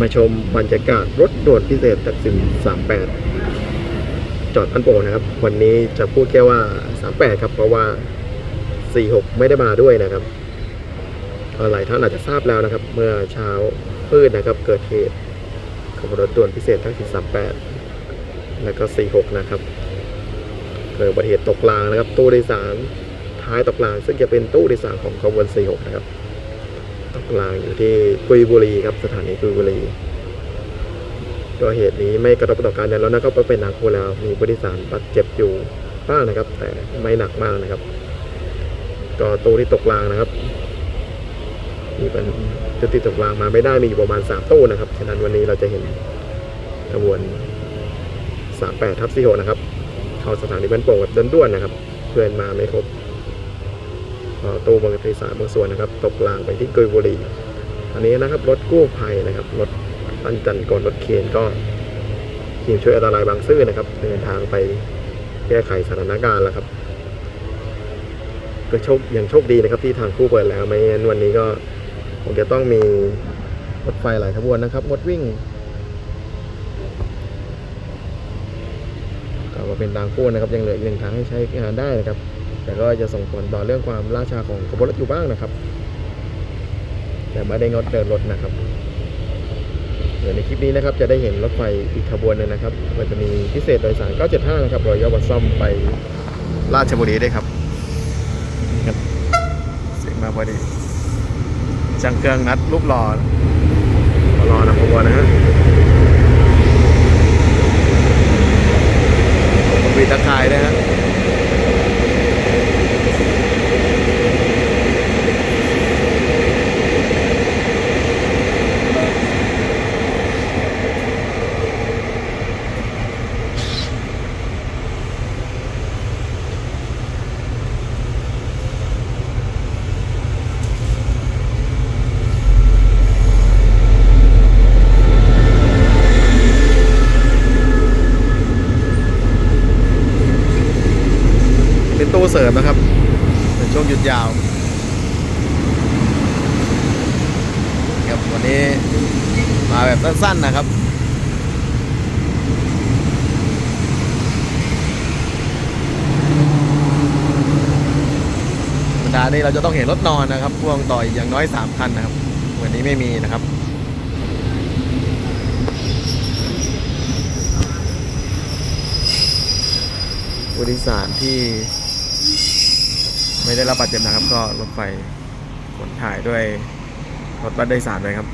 มาชมบรรยากาศรถด่วนพิเศษตักสิน38 จอดพันโปนะครับ วันนี้จะพูดแค่ว่า 38 ครับ เพราะว่า 46 ไม่ได้มาด้วยนะครับหลายท่านอาจจะทราบแล้วนะครับ เมื่อเช้าพืดนะครับ เกิดเหตุขบวนรถด่วนพิเศษทั้งสิน38 แล้วก็ 46 นะครับเกิดอุบัติเหตุตกรางนะครับ ตู้โดยสารท้ายตกราง ซึ่งจะเป็นตู้โดยสารของขบวน 46 นะครับ รางอยู่ที่กุยบุรีครับสถานีกุยบุรีตัวเหตุนี้ไม่กระทบต่อการเดินรถนะครับเพราะเป็นทางโค้งแล้ว มีผู้โดยสารบาดเจ็บอยู่บ้างนะครับ แต่ไม่หนักมากนะครับ ก็ตู้ที่ตกรางนะครับ มีเป็นจุดที่ตกรางมาไม่ได้มีอยู่ประมาณ3ตู้นะครับฉะนั้นวันนี้เราจะเห็นขบวน38ทับ46นะครับ เข้าสถานีบ้านโป่งแบบด่วนๆนะครับ เพื่อนมาไม่ครบ ตู้บริษัทบางส่วนนะครับ ตกรางไปที่กุยบุรีอันนี้นะครับรถกู้ภัยนะครับรถตันจันกรรถเคนก็ทีมช่วยอันตรายบางซื่อนะครับ เดินทางไปแก้ไขสถานการณ์แล้วครับก็โชคยังโชคดีนะครับที่ทางคู่เปิดแล้วไม่งั้นวันนี้ก็คงจะต้องมีรถไฟหลายขบวนนะครับงดวิ่งก็มาเป็นทางคู่นะครับยังเหลืออีกหนึ่งทางให้ใช้งานได้นะครับ แต่ก็จะส่งผลต่อเรื่องความล่าช้าของขบวนรถอยู่บ้างนะครับ แต่ไม่ได้งดเดินรถนะครับเดี๋ยวในคลิปนี้นะครับจะได้เห็นรถไฟอีกขบวนหนึงนะครับก็จะมีพิเศษโดยสาร 975 นะครับรอยยอบัสซ่อมไปราชบุรีได้วยครับครับเสียงมาพอดีจังเครื่องนัดรูปหล่อรอนะขบวนนะฮะ มีตะข่ายด้วยฮะเป็น ตู้เสริมนะครับ เป็นช่วงหยุดยาวครับวันนี้มาแบบสั้นๆนะครับธรรมดานี่เราจะต้องเห็นรถนอนนะครับพ่วงต่ออีกอย่างน้อย 3 คันนะครับ วันนี้ไม่มีนะครับผู้โดยสารที่ ไม่ได้รับบาดเจ็บนะครับ ก็รถไฟขนถ่ายด้วยรถบัสโดยสารเลยครับ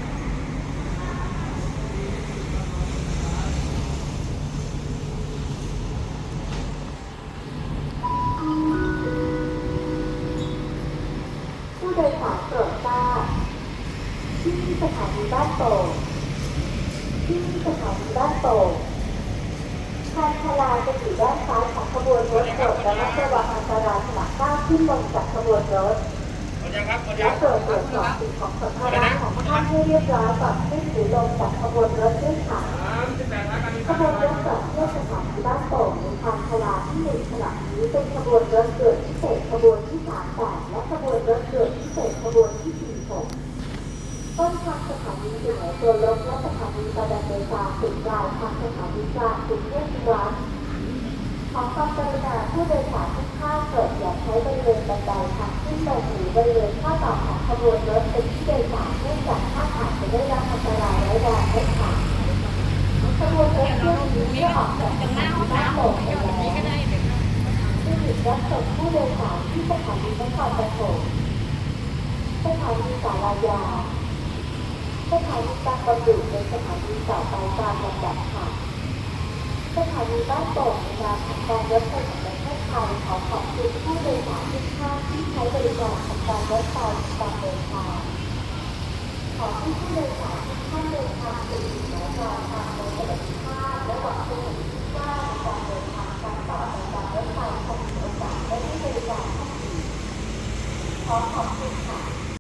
ผู้โดยสารโปรดทราบที่สถานีบ้านโป่งที่สถานีบ้านโป่งทางชลาจะอยู่ด้านซ้ายของขบวนรถโปรดระมัดระวังอันตราย ขณะก้าวขึ้นลงจากขบวนรถและโปรดตรวจสอบสิ่งของสัมภาระของท่านให้เรียบร้อยก่อนขึ้นหรือลงจากขบวนรถด้วยค่ะขบวนรถจอดเที่ยวสถานีบ้านโป่งในทางชาลาที่หนึ่งขณะนี้เป็นขบวนรถเกิดพิเศษขบวนที่สามแปดและขบวนรถเกิดพิเศษขบวนที่สี่หกต้นทางสถานีสุไหงตัวรถและสถานีประดับเดชาถึงปลายทางสถานีกลางถึงเทศวัดขอความกรุณาผู้โดยสาร ทุกท่านโปรดอย่าใช้บริเวณบันไดทางขึ้นลงหรือบริเวณข้อต่อของขบวนรถเป็นที่โดยสารเนื่องจากท่าอาจจะได้รับอันตรายร้ายแรงได้ค่ะขบวนรถเที่ยวนี้เมื่อออกจากสถานีบ้านโป่งไปแล้วจะหยุดรับส่งผู้โดยสารที่สถานีนครปฐมสถานีสารายาสถานีบางบำรุเป็นสถานีต่อไปตามลำดับค่ะสถานีบ้านโป่งในนามของการรถไฟ ภัยขอขอบคุณผู้โดยสารทุกท่านที่ใช้บริการของการรถไฟการเดินทางขอให้ผู้โดยสารทุกท่านเดินทางสู่ที่หมายปลายทางโดยสวัสดิาและวังเป็ว่าการเดินทางการต่อไปการรถไฟของมีโอกาสได้ใบริการท่านอีกขอขอบคุณ